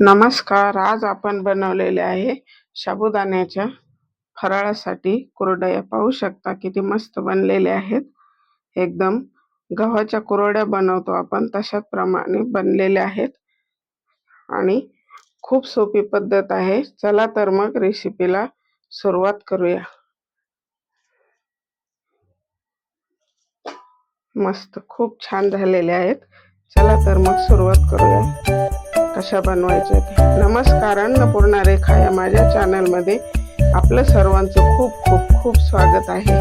नमस्कार. आज आपण बनवलेले आहे साबुदाण्याच्या फराळासाठी कुरडया. पाहू शकता किती मस्त बनलेले आहेत. एकदम गव्हाच्या कुरड्या बनवतो आपण तशाच प्रमाणे बनलेले आहेत. आणि खूप सोपी पद्धत आहे. चला तर मग रेसिपीला सुरुवात करूया. मस्त खूप छान झालेले आहेत. चला तर मग सुरुवात करूया. कशा बनवायच्या नमस्कार अन्नपूर्णा रेखा या माझ्या चॅनलमध्ये आपलं सर्वांचं खूप खूप खूप स्वागत आहे.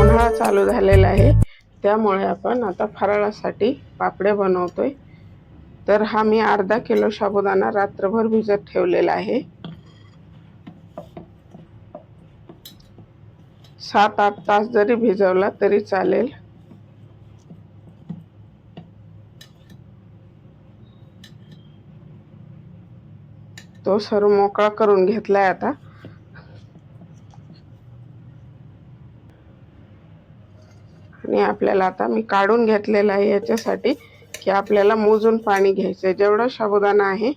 उन्हाळा चालू झालेला आहे. त्यामुळे आपण आता फराळासाठी पापड्या बनवतोय. तर हा मी अर्धा किलो साबुदाणा रात्रभर भिजत ठेवलेला आहे. सात आठ तास जरी भिजवला तरी चालेल. तो सर्व मोकळा करून घेतला आहे आता. आणि आपल्याला आता मी काढून घेतलेला आहे याच्यासाठी की आपल्याला मोजून पाणी घ्यायचं आहे जेवढं साबुदाणा आहे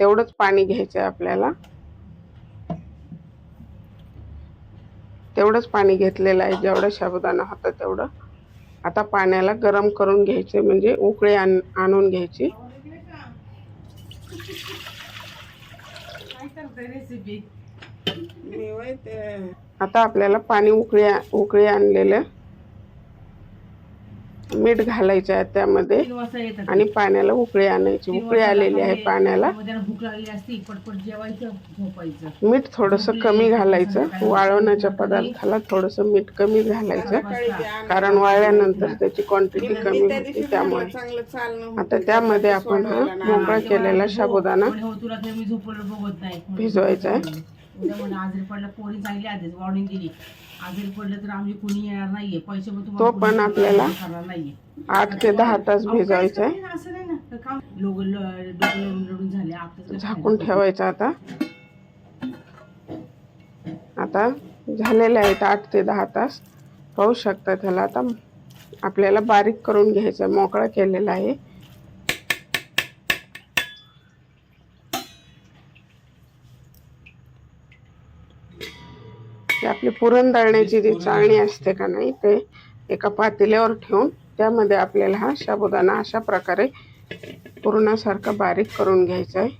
तेवढंच पाणी घ्यायचं आहे आपल्याला. तेवढंच पाणी घेतलेलं आहे जेवढं साबुदाणा होता तेवढं. आता पाण्याला गरम करून घ्यायचे म्हणजे उकळी आण आणून घ्यायची. आता आपल्याला पाणी उकळी उकळी आणलेलं. मीठ घालायचं आहे त्यामध्ये आणि पाण्याला उकळी आणायची. उकळी आलेली आहे पाण्याला. मीठ थोडस कमी घालायचं. वाळवण्याच्या पदार्थाला थोडस मीठ कमी घालायचं. कारण वाळल्यानंतर त्याची क्वांटिटी कमी होती त्यामुळे. आता त्यामध्ये आपण हा मोकळा केलेला साबुदाणा भिजवायचा आहे. आजारी पडलं तर आम्ही कुणी येणार नाहीये. पैसे पण तो पण आपल्याला करणार नाहीये. आठ ते दहा तास भिजवायचा आहे असं नाही ना तर काम लोक डोकं लढून लढून झाले. आता झाकून ठेवायचं आता. आता झालेले आहेत आठ ते दहा तास. पाहू शकता त्याला. आता आपल्याला बारीक करून घ्यायचं. मोकळा केलेला आहे. आपली पुरण दळण्याची जी चाळणी असते का नाही ते एका पातेल्यावर ठेवून त्यामध्ये आपल्याला हा साबुदाणा अशा प्रकारे पुरणासारखा बारीक करून घ्यायचा आहे.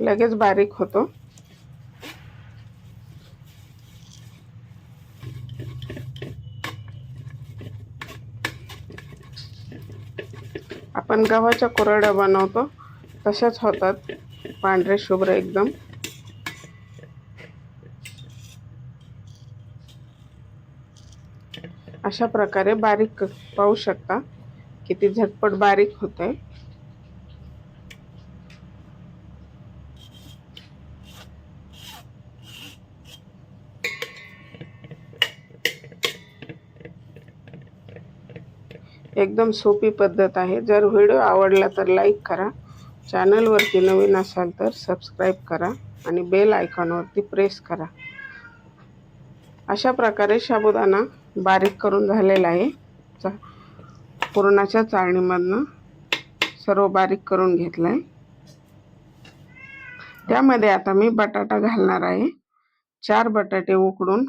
लगेच बारीक होतो. आपण गव्हाच्या कुरड्या बनवतो तशाच होतात. पांढरे शुभ्र एकदम. अशा प्रकारे बारीक पाहू शकता किती झटपट बारीक होते एकदम सोपी पद्धत आहे. जर व्हिडिओ आवडला तर लाईक करा. चॅनलवरती नवीन असाल तर सबस्क्राईब करा आणि बेल आयकॉनवरती प्रेस करा. अशा प्रकारे साबुदाणा बारीक करून झालेला आहे. चा पुरणाच्या चाळणीमधनं सर्व बारीक करून घेतला आहे त्यामध्ये आता मी बटाटा घालणार आहे. चार बटाटे उकडून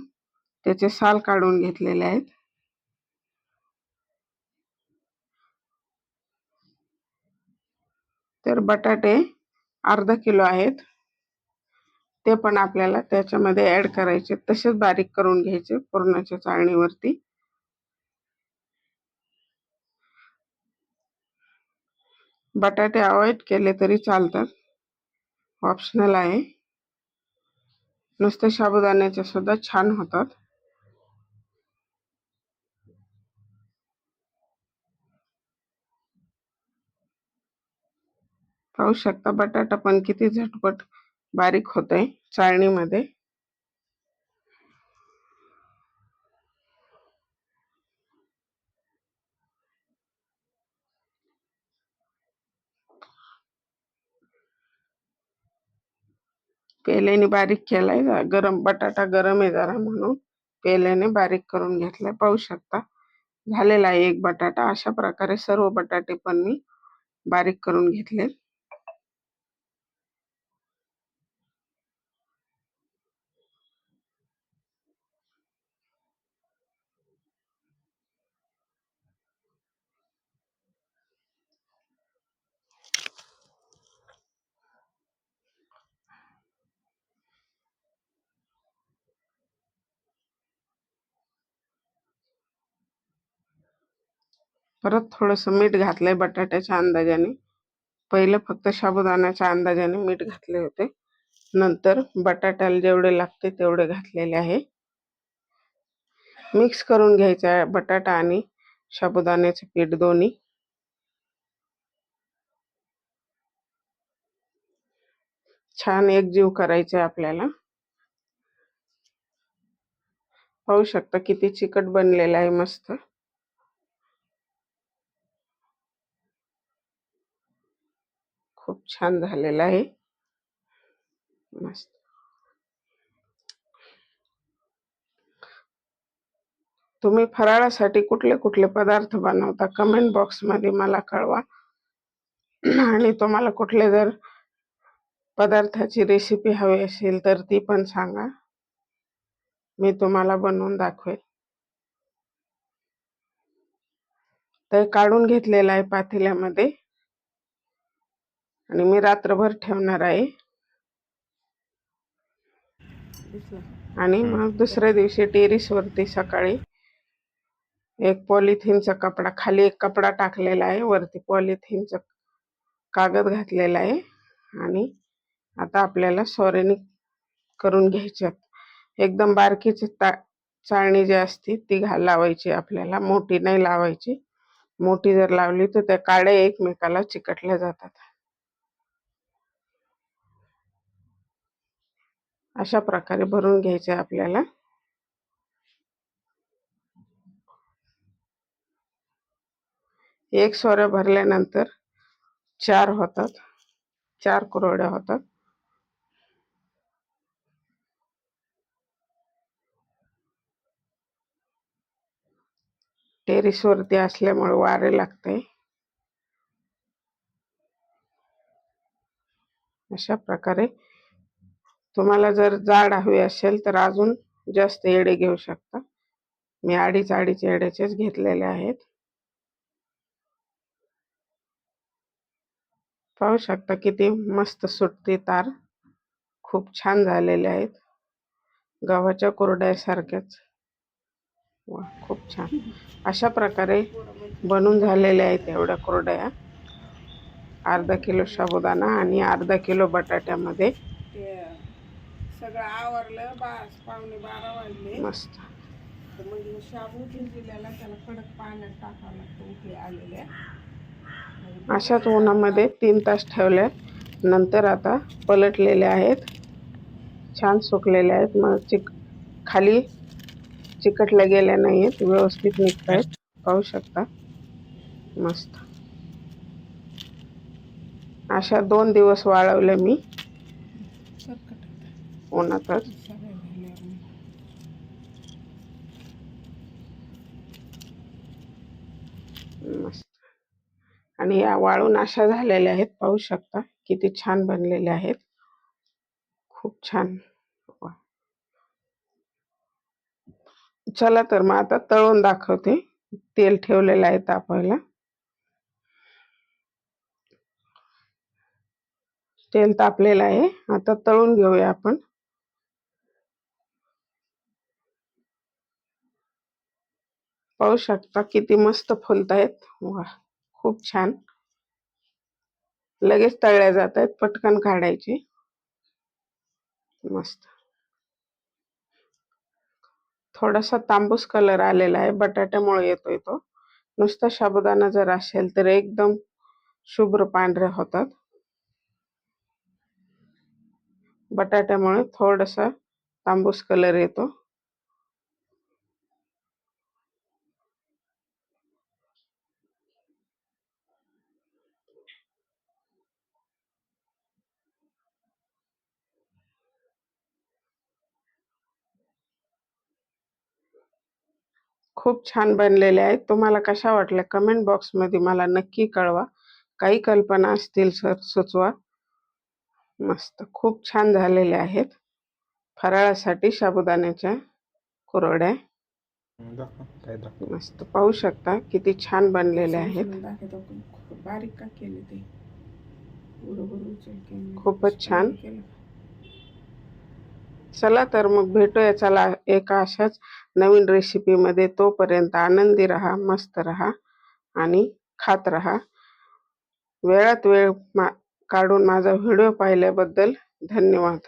त्याचे साल काढून घेतलेले आहेत. तर बटाटे अर्धा किलो आहेत. ते पण आपल्याला त्याच्यामध्ये ऍड करायचे. तसेच बारीक करून घ्यायचे पुरणाच्या चाळणीवरती. बटाटे अवॉइड केले तरी चालतात. ऑप्शनल आहे. नुसते साबुदाण्याचे सुद्धा छान होतात. पाहू शकता. बटाटा पण किती झटपट बारीक होतोय चाळणीमध्ये. पेल्याने बारीक केलाय. गरम बटाटा गरम आहे जरा म्हणून पेल्याने बारीक करून घेतलाय. पाहू शकता. झालेला आहे एक बटाटा. अशा प्रकारे सर्व बटाटे पण मी बारीक करून घेतले परत थोडंसं मीठ घातलंय बटाट्याच्या अंदाजाने. पहिलं फक्त साबुदाण्याच्या अंदाजाने मीठ घातले होते. नंतर बटाट्याला जेवढे लागते तेवढे घातलेले आहे. मिक्स करून घ्यायचं आहे बटाटा आणि साबुदाण्याचे पीठ दोन्ही. छान एकजीव करायचे आपल्याला. पाहू शकता किती चिकट बनलेला आहे मस्त. खूप छान झालेला आहे. मस्त. तुम्ही फराळासाठी कुठले कुठले पदार्थ बनवता? कमेंट बॉक्समध्ये मला कळवा. आणि तुम्हाला कुठले जर पदार्थाची रेसिपी हवी असेल तर ती पण सांगा. मी तुम्हाला बनवून दाखवेल. तर काढून घेतलेलं आहे पातेल्यामध्ये. आणि मी रात्रभर ठेवणार आहे. आणि मग दुसऱ्या दिवशी टेरिसवरती सकाळी एक पॉलिथिनचा कपडा खाली एक कपडा टाकलेला आहे वरती पॉलिथिनचा कागद घातलेला आहे. आणि आता आपल्याला सोरेनी करून घ्यायच्यात एकदम बारकीची ता चाळणी जी असते ती घा लावायची आपल्याला. मोठी नाही लावायची. मोठी जर लावली तर त्या काड्या एकमेकाला चिकटल्या जातात. अशा प्रकारे भरून घ्यायचे आपल्याला. एक सोऱ्या भरल्यानंतर चार होतात. चार कुरवड्या होतात. टेरिसवरती असल्यामुळे वारे लागते. अशा प्रकारे तुम्हाला जर जाड हवी असेल तर अजून जास्त येडे घेऊ शकता. मी अडीच अडीच येड्याचेच घेतलेले आहेत. पाहू शकता किती मस्त सुटते तार खूप छान झालेले आहेत. गव्हाच्या कोरड्यासारख्याच वा खूप छान. अशा प्रकारे बनून झालेल्या आहेत एवढ्या कोरड्या. अर्धा किलो साबुदाणा आणि अर्धा किलो बटाट्यामध्ये सगळं आवरलं बास पावणे बारा वाजले. मस्त. तर मग शाबू भिजलेला त्याला कडक पाण्यात टाकावं लागतं उकळी आलेल्या. अशाच उन्हामध्ये तीन तास ठेवल्या. नंतर आता पलटलेले आहेत. छान सुकलेले आहेत. मग चिक खाली चिकटल्या गेल्या नाही आहेत व्यवस्थित निघत आहेत पाहू शकता. मस्त. अशा दोन दिवस वाळवले मी. उन्हातच मस्त आणि या वाळून अशा झालेल्या आहेत पाहू शकता. किती छान बनलेल्या आहेत. खूप छान. वा. चला तर मग आता तळून दाखवते. तेल ठेवलेलं आहे तापायला. तेल तापलेलं आहे. आता तळून घेऊया आपण. पाहू शकता किती मस्त फुलत आहेत. वा खूप छान. लगेच तळल्या जात आहेत पटकन काढायचे. मस्त. थोडासा तांबूस कलर आलेला आहे बटाट्यामुळे येतोय तो. नुसता शाबुदाना जर असेल तर एकदम शुभ्र पांढरे होतात. बटाट्यामुळे थोडासा तांबूस कलर येतो. खूप छान बनलेले आहेत. तुम्हाला कशा वाटल्या कमेंट बॉक्समध्ये मला नक्की कळवा. काही कल्पना असतील सर सुचवा. मस्त खूप छान झालेले आहेत. फराळासाठी साबुदाण्याच्या कुरवड्या. दाखव मस्त पाहू शकता किती छान बनलेले आहेत. बारीक का केले ते? खूपच छान. चला तर मग भेटूया. चला एका अशाच नवीन रेसिपीमध्ये तोपर्यंत आनंदी राहा मस्त राहा आणि खात राहा. वेळात वेळ मा काढून माझा व्हिडिओ पाहिल्याबद्दल धन्यवाद.